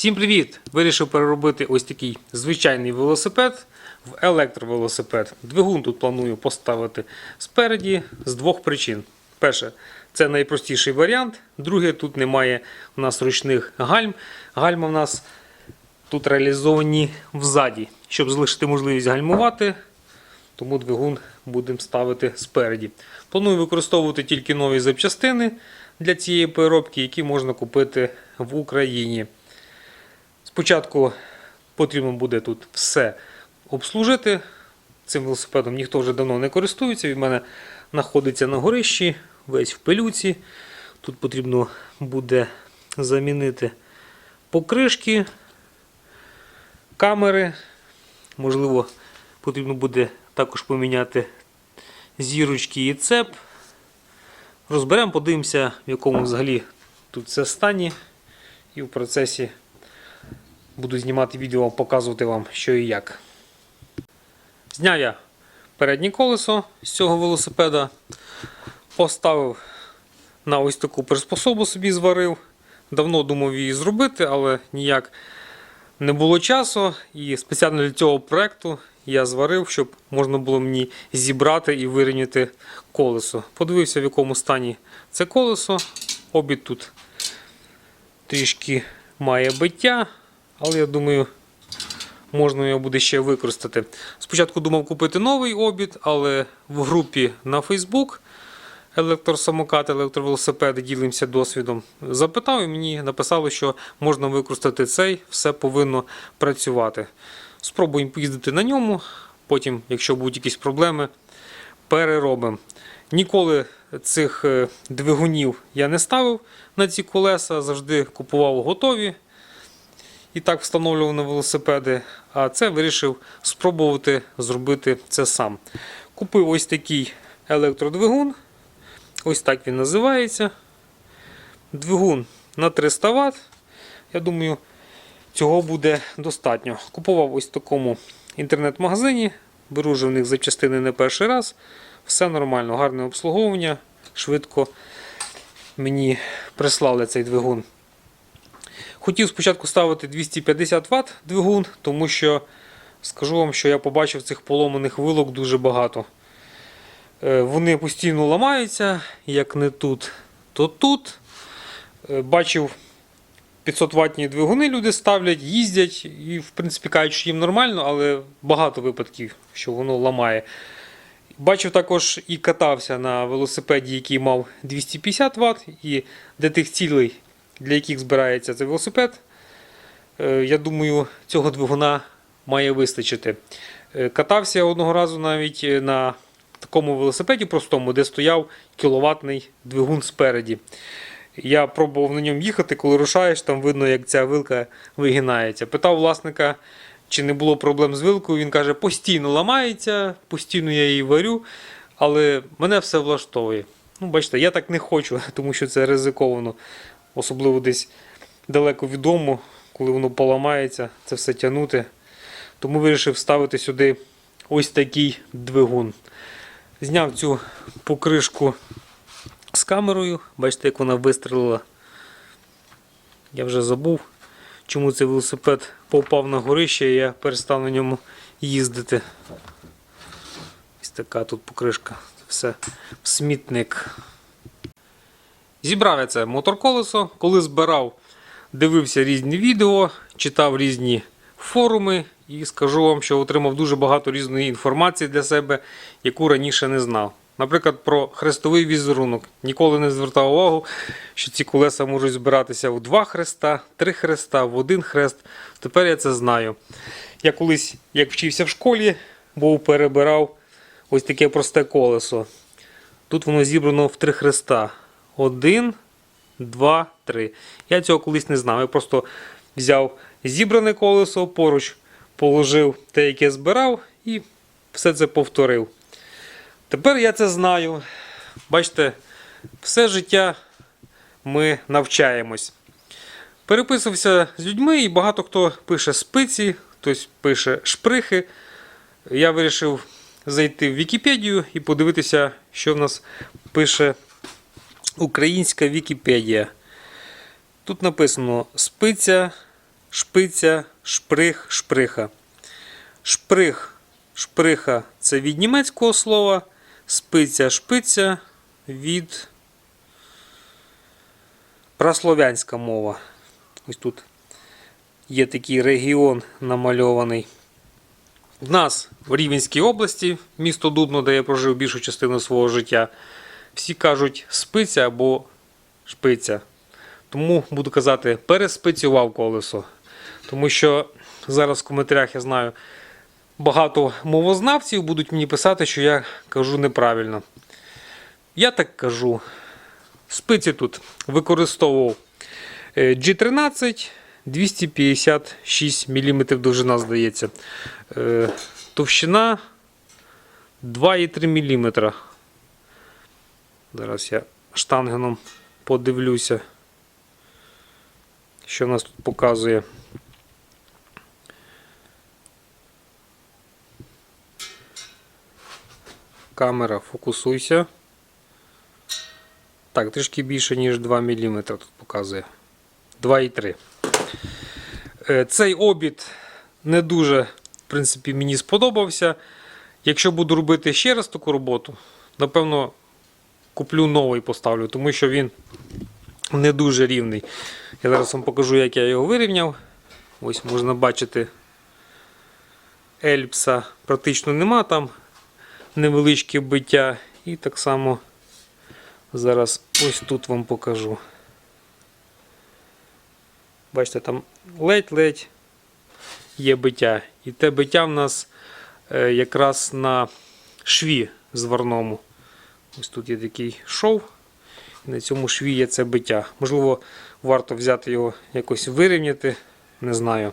Всім привіт! Вирішив переробити ось такий звичайний велосипед в електровелосипед. Двигун тут планую поставити спереді з двох причин. Перше, це найпростіший варіант. Друге, тут немає у нас ручних гальм. Гальма в нас тут реалізовані взаді, щоб залишити можливість гальмувати. Тому двигун будемо ставити спереді. Планую використовувати тільки нові запчастини для цієї переробки, які можна купити в Україні. Спочатку потрібно буде тут все обслужити. Цим велосипедом ніхто вже давно не користується. Він в мене знаходиться на горищі, весь в пилюці. Тут потрібно буде замінити покришки, камери. Можливо, потрібно буде також поміняти зірочки і цеп. Розберемо, подивимося, в якому взагалі тут це стані. І в процесі буду знімати відео, показувати вам, що і як. Зняв я переднє колесо з цього велосипеда, поставив на ось таку приспособу собі зварив. Давно думав її зробити, але ніяк не було часу. І спеціально для цього проєкту я зварив, щоб можна було мені зібрати і вирівняти колесо. Подивився, в якому стані це колесо. Обід тут трішки має биття, але я думаю, можна його буде ще використати. Спочатку думав купити новий обід, але в групі на Facebook електросамокат, електровелосипеди ділимося досвідом. Запитав і мені написали, що можна використати цей, все повинно працювати. Спробуємо поїздити на ньому, потім, якщо будуть якісь проблеми, переробимо. Ніколи цих е, двигунів я не ставив на ці колеса, завжди купував готові і так встановлював на велосипеди. А це вирішив спробувати зробити це сам. Купив ось такий електродвигун. Ось так він називається. Двигун на 300 Вт. Я думаю, цього буде достатньо. Купував ось в такому інтернет-магазині. Беру вже в них запчастини не перший раз. Все нормально, гарне обслуговування. Швидко мені прислали цей двигун. Хотів спочатку ставити 250 Вт двигун, тому що скажу вам, що я побачив цих поломаних вилок дуже багато. Е, Вони постійно ламаються, як не тут, то тут. Е, Бачив 500 ватні двигуни люди ставлять, їздять і, в принципі, кажуть, що їм нормально, але багато випадків, що воно ламає. Бачив також і катався на велосипеді, який мав 250 Вт, і для тих цілей, для яких збирається цей велосипед, е, я думаю, цього двигуна має вистачити. Е, Катався одного разу навіть е, на такому велосипеді простому, де стояв кіловатний двигун спереді. Я пробував на ньому їхати, коли рушаєш, там видно, як ця вилка вигинається. Питав власника, чи не було проблем з вилкою. Він каже, постійно ламається, постійно я її варю, але мене все влаштовує. Ну, бачите, я так не хочу, тому що це ризиковано, особливо десь далеко від дому, коли воно поламається, це все тягнути. Тому вирішив ставити сюди ось такий двигун. Зняв цю покришку з камерою. Бачите, як вона вистрелила. Я вже забув, чому цей велосипед попав на горище і я перестав на ньому їздити. Ось така тут покришка. Все в смітник. Зібрав я це моторколесо, коли збирав, дивився різні відео, читав різні форуми і скажу вам, що отримав дуже багато різної інформації для себе, яку раніше не знав. Наприклад, про хрестовий візерунок. Ніколи не звертав увагу, що ці колеса можуть збиратися в два хреста, три хреста, в один хрест. Тепер я це знаю. Я колись, як вчився в школі, був перебирав ось таке просте колесо. Тут воно зібрано в три хреста. Один, два, три. Я цього колись не знав. Я просто взяв зібране колесо, поруч положив те, яке збирав, і все це повторив. Тепер я це знаю. Бачите, все життя ми навчаємось. Переписувався з людьми, і багато хто пише спиці, хтось пише шприхи. Я вирішив зайти в Вікіпедію і подивитися, що в нас пише українська Вікіпедія. Тут написано спиця шпиця, шприх, шприха. Шприх, шприха це від німецького слова, спиця, шпиця від праслов'янська мова. Ось тут є такий регіон намальований. В нас в Рівненській області, місто Дубно, де я прожив більшу частину свого життя, всі кажуть спиця або шпиця. Тому буду казати, переспецював колесо. Тому що зараз в коментарях я знаю, багато мовознавців будуть мені писати, що я кажу неправильно. Я так кажу. Спиці тут використовував е, G13 256 мм довжина, здається. Е, Товщина 2,3 мм. Зараз я штангеном подивлюся, що нас тут показує. Камера, фокусуйся. Так, трішки більше, ніж 2 мм тут показує. 2,3. Е, Цей обід не дуже, в принципі, мені сподобався. Якщо буду робити ще раз таку роботу, напевно, куплю новий поставлю, тому що він не дуже рівний. Я зараз вам покажу, як я його вирівняв. Ось можна бачити, ельпса практично нема там невеличке биття. І так само зараз ось тут вам покажу. Бачите, там ледь-ледь є биття. І те биття в нас е, якраз на шві зварному. Ось тут є такий шов. І на цьому шві є це биття. Можливо, варто взяти його якось вирівняти, не знаю.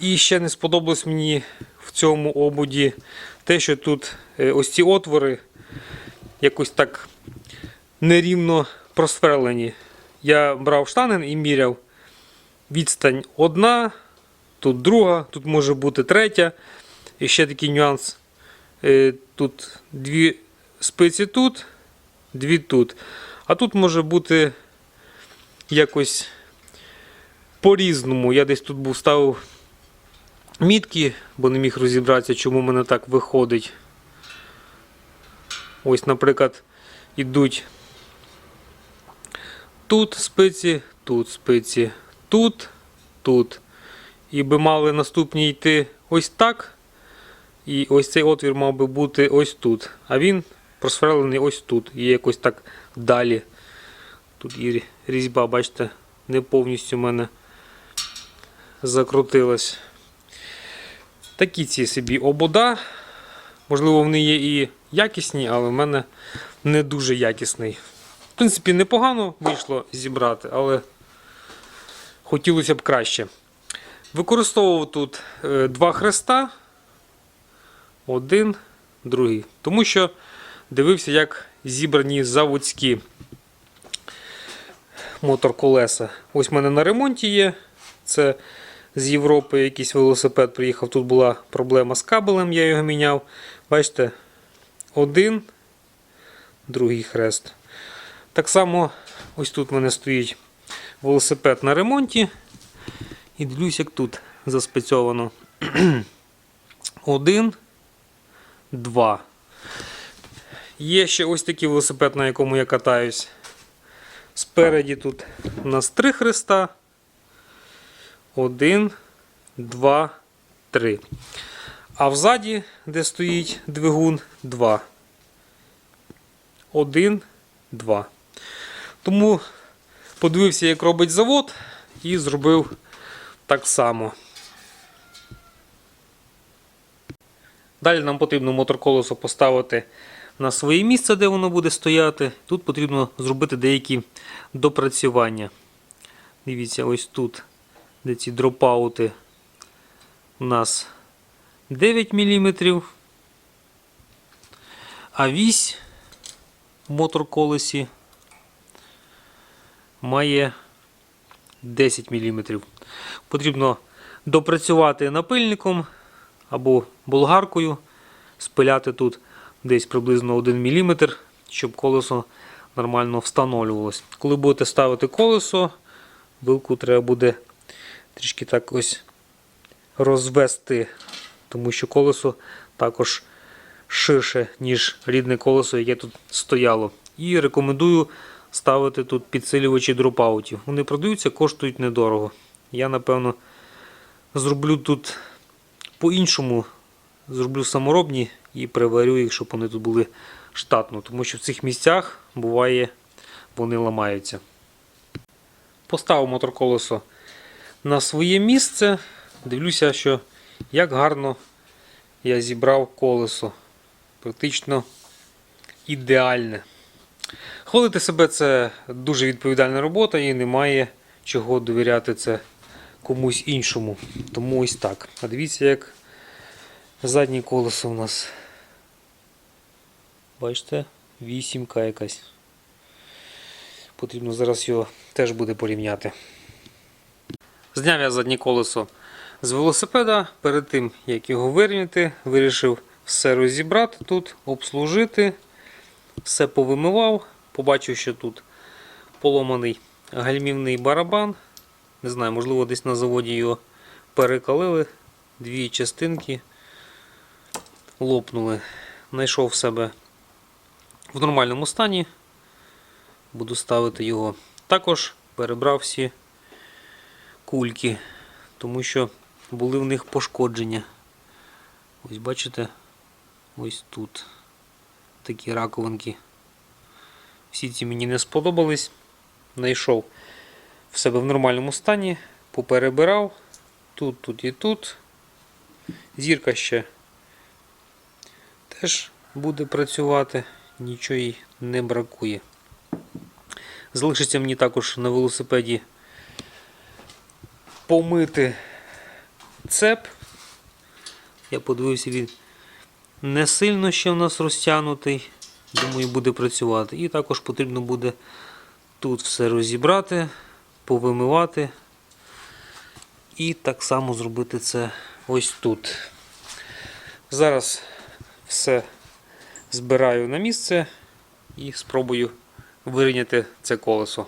І ще не сподобалось мені в цьому обуді те, що тут е, ось ці отвори якось так нерівно просверлені. Я брав штанин і міряв відстань одна, тут друга, тут може бути третя. І ще такий нюанс. Е, Тут дві спиці тут, дві тут. А тут може бути якось по-різному. Я десь тут був ставив мітки, бо не міг розібратися, чому в мене так виходить. Ось, наприклад, ідуть тут спиці, тут спиці, тут, тут. І би мали наступні йти ось так. І ось цей отвір мав би бути ось тут. А він просверлений ось тут. І якось так далі. Тут і різьба, бачите, не повністю в мене закрутилась. Такі ці собі обода. Можливо, вони є і якісні, але в мене не дуже якісний. В принципі, непогано вийшло зібрати, але хотілося б краще. Використовував тут е, два хреста. Один, другий. Тому що дивився, як зібрані заводські моторколеса. Ось в мене на ремонті є. Це з Європи якийсь велосипед приїхав. Тут була проблема з кабелем, я його міняв. Бачите, один, другий хрест. Так само, ось тут в мене стоїть велосипед на ремонті. І дивлюсь, як тут заспецьовано. Один, два. Є ще ось такий велосипед, на якому я катаюсь. Спереді тут у нас три хреста. Один, два, три. А взаді, де стоїть двигун, два. Один, два. Тому подивився, як робить завод, і зробив так само. Далі нам потрібно моторколесо поставити на своє місце, де воно буде стояти. Тут потрібно зробити деякі допрацювання. Дивіться, ось тут, де ці дропаути у нас 9 мм. А вісь в моторколесі має 10 мм. Потрібно допрацювати напильником або болгаркою, спиляти тут десь приблизно 1 мм, щоб колесо нормально встановлювалось. Коли будете ставити колесо, вилку треба буде трішки так ось розвести, тому що колесо також ширше, ніж рідне колесо, яке тут стояло. І рекомендую ставити тут підсилювачі дропаутів. Вони продаються, коштують недорого. Я, напевно, зроблю тут по-іншому. Зроблю саморобні і приварю їх, щоб вони тут були штатно, тому що в цих місцях буває вони ламаються. Поставив моторколесо на своє місце. Дивлюся, що як гарно я зібрав колесо. Практично ідеальне. Хвалити себе це дуже відповідальна робота і немає чого довіряти це комусь іншому. Тому ось так. А дивіться, як заднє колесо у нас. Бачите, вісімка якась. Потрібно зараз його теж буде порівняти. Зняв я заднє колесо з велосипеда. Перед тим, як його вирівняти, вирішив все розібрати тут, обслужити, все повимивав. Побачив, що тут поломаний гальмівний барабан. Не знаю, можливо, десь на заводі його перекалили. Дві частинки лопнули. Знайшов в себе в нормальному стані. Буду ставити його. Також перебрав всі кульки, тому що були в них пошкодження. Ось бачите, ось тут такі раковинки. Всі ці мені не сподобались. Знайшов в себе в нормальному стані, поперебирав тут, тут і тут. Зірка ще теж буде працювати, нічого не бракує. Залишиться мені також на велосипеді помити цеп. Я подивився, він не сильно ще в нас розтягнутий. Думаю, буде працювати. І також потрібно буде тут все розібрати, повимивати. І так само зробити це ось тут. Зараз все збираю на місце і спробую вирівняти це колесо.